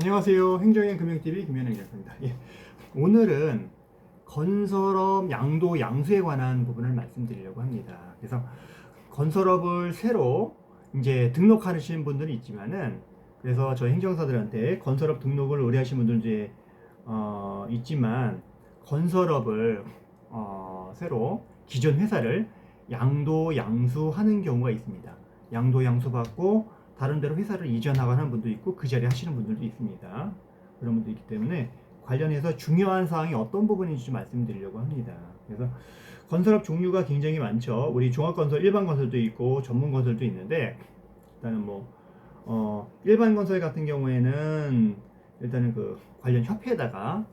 안녕하세요. 행정의 금융TV 김현행 작가입니다. 예. 오늘은 건설업 양도 양수에 관한 부분을 말씀드리려고 합니다. 그래서 건설업을 새로 이제 등록하시는 분들이 있지만은 그래서 저희 행정사들한테 건설업 등록을 의뢰하시는 분들도 어, 있지만 건설업을 어, 새로 기존 회사를 양도 양수하는 경우가 있습니다. 양도 양수 받고 다른 데로 회사를 이전하거나 분도 있고 그 자리에 하시는 분들도 있습니다. 그런 분도 있기 때문에 관련해서 중요한 사항이 어떤 부분인지 좀 말씀드리려고 합니다. 그래서 건설업 종류가 굉장히 많죠. 우리 종합건설, 일반 건설도 있고 전문 건설도 있는데 일단은 뭐 어, 일반 건설 같은 경우에는 일단은 그 관련 협회에다가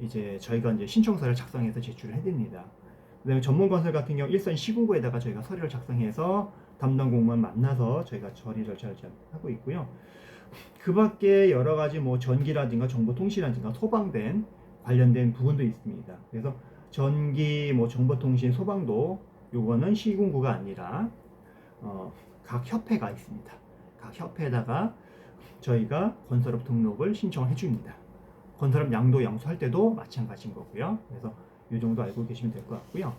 이제 저희가 이제 신청서를 작성해서 제출을 해드립니다. 그다음에 전문 건설 같은 경우 일선 시군구에다가 저희가 서류를 작성해서 담당 공무원 만나서 저희가 처리 절차를 하고 있고요. 그 밖에 여러 가지 뭐 전기라든가 정보통신이라든가 소방된 관련된 부분도 있습니다. 그래서 전기, 뭐 정보통신, 소방도 요거는 시군구가 아니라 어, 각 협회가 있습니다. 각 협회에다가 저희가 건설업 등록을 신청을 해줍니다. 건설업 양도 양수할 때도 마찬가지인 거고요. 그래서 이 정도 알고 계시면 될 것 같고요.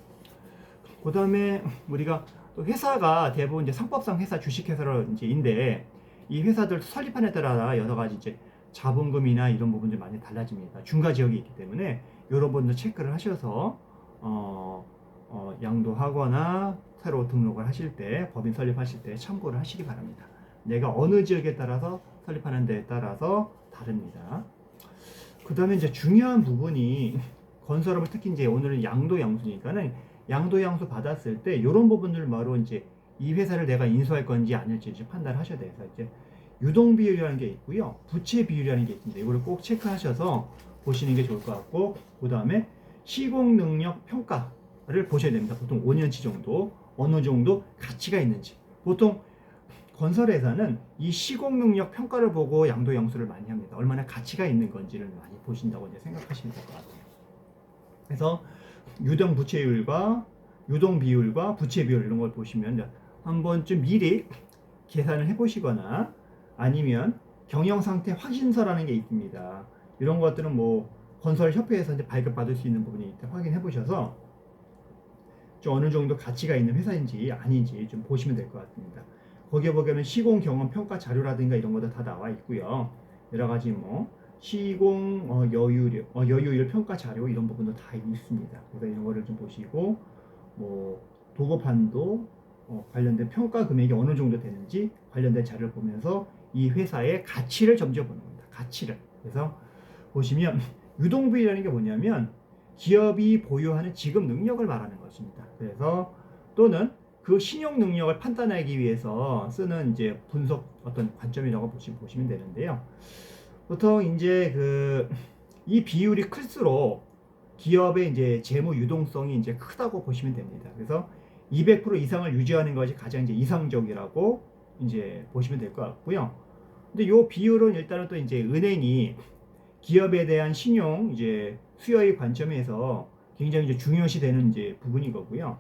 그 다음에 우리가 또 회사가 대부분 이제 상법상 회사 주식회사로 이제 인데 이 회사들 설립한에 따라 여러 가지 이제 자본금이나 이런 부분들이 많이 달라집니다. 중과 지역이 있기 때문에 여러 분들 체크를 하셔서 어, 어, 양도하거나 새로 등록을 하실 때 법인 설립하실 때 참고를 하시기 바랍니다. 내가 어느 지역에 따라서 설립하는 데에 따라서 다릅니다. 그 다음에 이제 중요한 부분이 건설업을 특히 이제 오늘은 양도 양수니까는 양도 양수 받았을 때 이런 부분들 바로 이제 이 회사를 내가 인수할 건지 아닐지 이제 판단을 하셔야 돼서 이제 유동 비율이라는 게 있고요. 부채 비율이라는 게 있습니다. 이거를 꼭 체크하셔서 보시는 게 좋을 것 같고 그 다음에 시공 능력 평가를 보셔야 됩니다. 보통 5년치 정도 어느 정도 가치가 있는지 보통 건설회사는 이 시공 능력 평가를 보고 양도 양수를 많이 합니다. 얼마나 가치가 있는 건지를 많이 보신다고 이제 생각하시면 될 것 같아요. 그래서 유동 부채율과 유동 비율과 부채 비율 이런 걸 보시면 한 번쯤 미리 계산을 해보시거나 아니면 경영 상태 확인서라는 게 있습니다. 이런 것들은 뭐 건설 협회에서 이제 발급받을 수 있는 부분이 있다 확인해 보셔서 좀 어느 정도 가치가 있는 회사인지 아닌지 좀 보시면 될 것 같습니다. 거기에 보면 시공 경험 평가 자료라든가 이런 것도 다 나와 있고요. 여러 가지 뭐 시공 어, 여유율, 어, 여유율 평가 자료 이런 부분도 다 있습니다. 그래서 이런 거를 좀 보시고 뭐 도급한도 어, 관련된 평가 금액이 어느 정도 되는지 관련된 자료를 보면서 이 회사의 가치를 점쳐보는 겁니다. 가치를. 그래서 보시면 유동비라는 게 뭐냐면 기업이 보유하는 지급 능력을 말하는 것입니다. 그래서 또는 그 신용 능력을 판단하기 위해서 쓰는 이제 분석 어떤 관점이라고 보시면 되는데요. 보통 이제 그 이 비율이 클수록 기업의 이제 재무 유동성이 이제 크다고 보시면 됩니다. 그래서 200% 이상을 유지하는 것이 가장 이제 이상적이라고 이제 보시면 될 것 같고요. 근데 이 비율은 일단은 또 이제 은행이 기업에 대한 신용 이제 수여의 관점에서 굉장히 이제 중요시 되는 이제 부분인 거고요.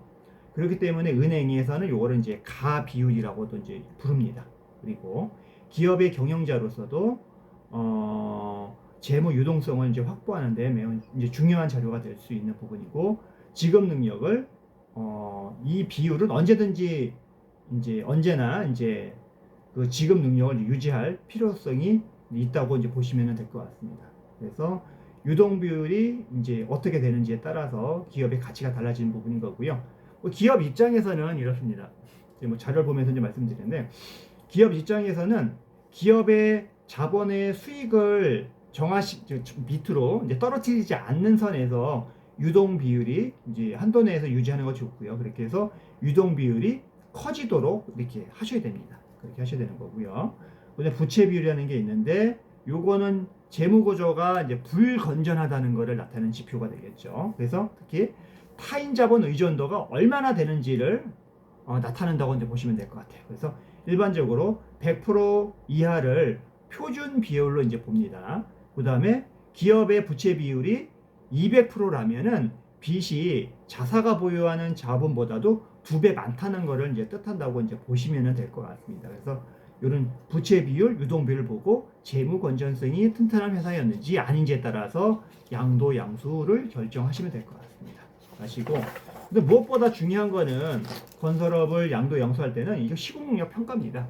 그렇기 때문에 은행에서는 요거를 이제 가 비율이라고도 이제 부릅니다. 그리고 기업의 경영자로서도 어 재무 유동성을 이제 확보하는데 매우 이제 중요한 자료가 될 수 있는 부분이고 지급 능력을 어, 이 비율은 언제든지 이제 언제나 이제 그 지급 능력을 유지할 필요성이 있다고 이제 보시면 될 것 같습니다. 그래서 유동 비율이 이제 어떻게 되는지에 따라서 기업의 가치가 달라지는 부분인 거고요. 뭐 기업 입장에서는 이렇습니다. 뭐 자료를 보면서 이제 말씀드리는데 기업 입장에서는 기업의 자본의 수익을 정하시 밑으로 이제 떨어뜨리지 않는 선에서 유동 비율이 이제 한도 내에서 유지하는 거 좋고요. 그렇게 해서 유동 비율이 커지도록 이렇게 하셔야 됩니다. 그렇게 하셔야 되는 거고요. 그다음 부채 비율이라는 게 있는데 요거는 재무 구조가 이제 불건전하다는 것을 나타내는 지표가 되겠죠. 그래서 특히 타인 자본 의존도가 얼마나 되는지를 어, 나타낸다고 이제 보시면 될 것 같아요. 그래서 일반적으로 100% 이하를 표준 비율로 이제 봅니다. 그 다음에 기업의 부채 비율이 200%라면은 빚이 자사가 보유하는 자본보다도 두 배 많다는 것을 이제 뜻한다고 이제 보시면 될 것 같습니다. 그래서 이런 부채 비율, 유동 비율을 보고 재무 건전성이 튼튼한 회사였는지 아닌지에 따라서 양도 양수를 결정하시면 될 것 같습니다. 아시고 근데 무엇보다 중요한 거는 건설업을 양도 양수할 때는 이게 시공능력 평가입니다.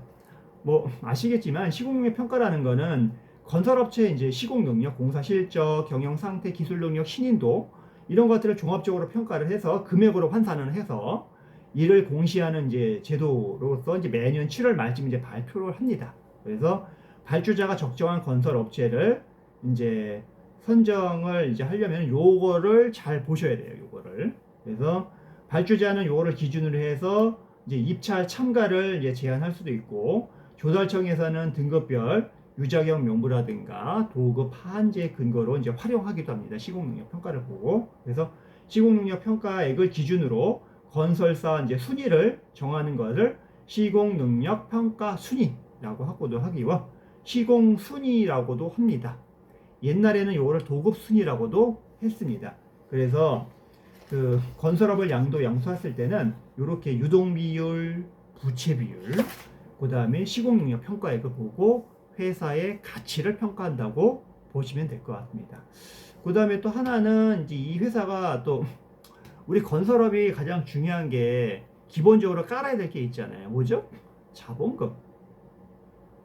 뭐 아시겠지만 시공능력 평가라는 거는 건설업체의 이제 시공 능력, 공사 실적, 경영 상태, 기술 능력, 신인도 이런 것들을 종합적으로 평가를 해서 금액으로 환산을 해서 이를 공시하는 이제 제도로서 이제 매년 7월 말쯤 이제 발표를 합니다. 그래서 발주자가 적정한 건설 업체를 이제 선정을 이제 하려면 요거를 잘 보셔야 돼요. 요거를. 그래서 발주자는 요거를 기준으로 해서 이제 입찰 참가를 이제 제한할 수도 있고 조달청에서는 등급별 유자경 명부라든가 도급 하한제 근거로 이제 활용하기도 합니다. 시공능력 평가를 보고 그래서 시공능력 평가액을 기준으로 건설사 이제 순위를 정하는 것을 시공능력 평가 순위라고 하고도 하기와 시공 순위라고도 합니다. 옛날에는 이거를 도급 순위라고도 했습니다. 그래서 그 건설업을 양도 양수했을 때는 이렇게 유동 비율, 부채 비율, 그 다음에 시공능력 평가액을 보고 회사의 가치를 평가한다고 보시면 될 것 같습니다. 그 다음에 또 하나는 이제 이 회사가 또 우리 건설업이 가장 중요한 게 기본적으로 깔아야 될 게 있잖아요. 뭐죠? 자본금,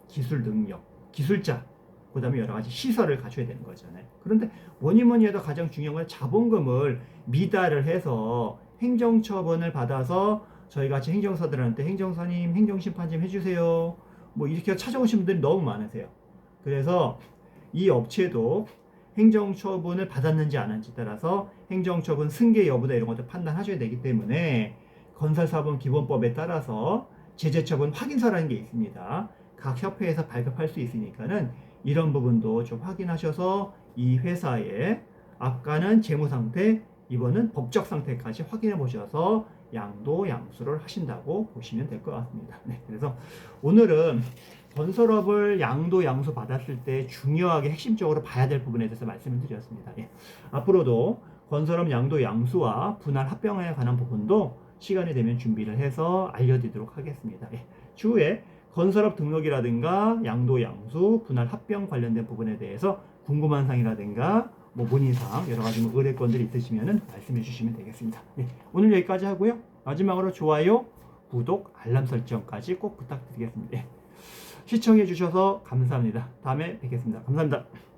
기술 능력, 기술자, 그 다음에 여러 가지 시설을 갖춰야 되는 거잖아요. 그런데 뭐니 뭐니 해도 가장 중요한 건 자본금을 미달을 해서 행정처분을 받아서 저희 같이 행정사들한테 행정사님, 행정심판 좀 해주세요. 뭐 이렇게 찾아오신 분들이 너무 많으세요. 그래서 이 업체도 행정처분을 받았는지 안 한지 따라서 행정처분 승계 여부다 이런 것들 판단하셔야 되기 때문에 건설사범 기본법에 따라서 제재처분 확인서라는 게 있습니다. 각 협회에서 발급할 수 있으니까는 이런 부분도 좀 확인하셔서 이 회사의 아까는 재무 상태, 이번은 법적 상태까지 확인해 보셔서 양도 양수를 하신다고 보시면 될 것 같습니다. 네, 그래서 오늘은 건설업을 양도 양수 받았을 때 중요하게 핵심적으로 봐야 될 부분에 대해서 말씀을 드렸습니다. 예. 앞으로도 건설업 양도 양수와 분할 합병에 관한 부분도 시간이 되면 준비를 해서 알려드리도록 하겠습니다. 예. 추후에 건설업 등록이라든가 양도 양수, 분할 합병 관련된 부분에 대해서 궁금한 사항이라든가 뭐 문의사항 여러 가지 뭐 의뢰건들이 있으시면은 말씀해 주시면 되겠습니다. 예. 오늘 여기까지 하고요. 마지막으로 좋아요, 구독, 알람 설정까지 꼭 부탁드리겠습니다. 예. 시청해 주셔서 감사합니다. 다음에 뵙겠습니다. 감사합니다.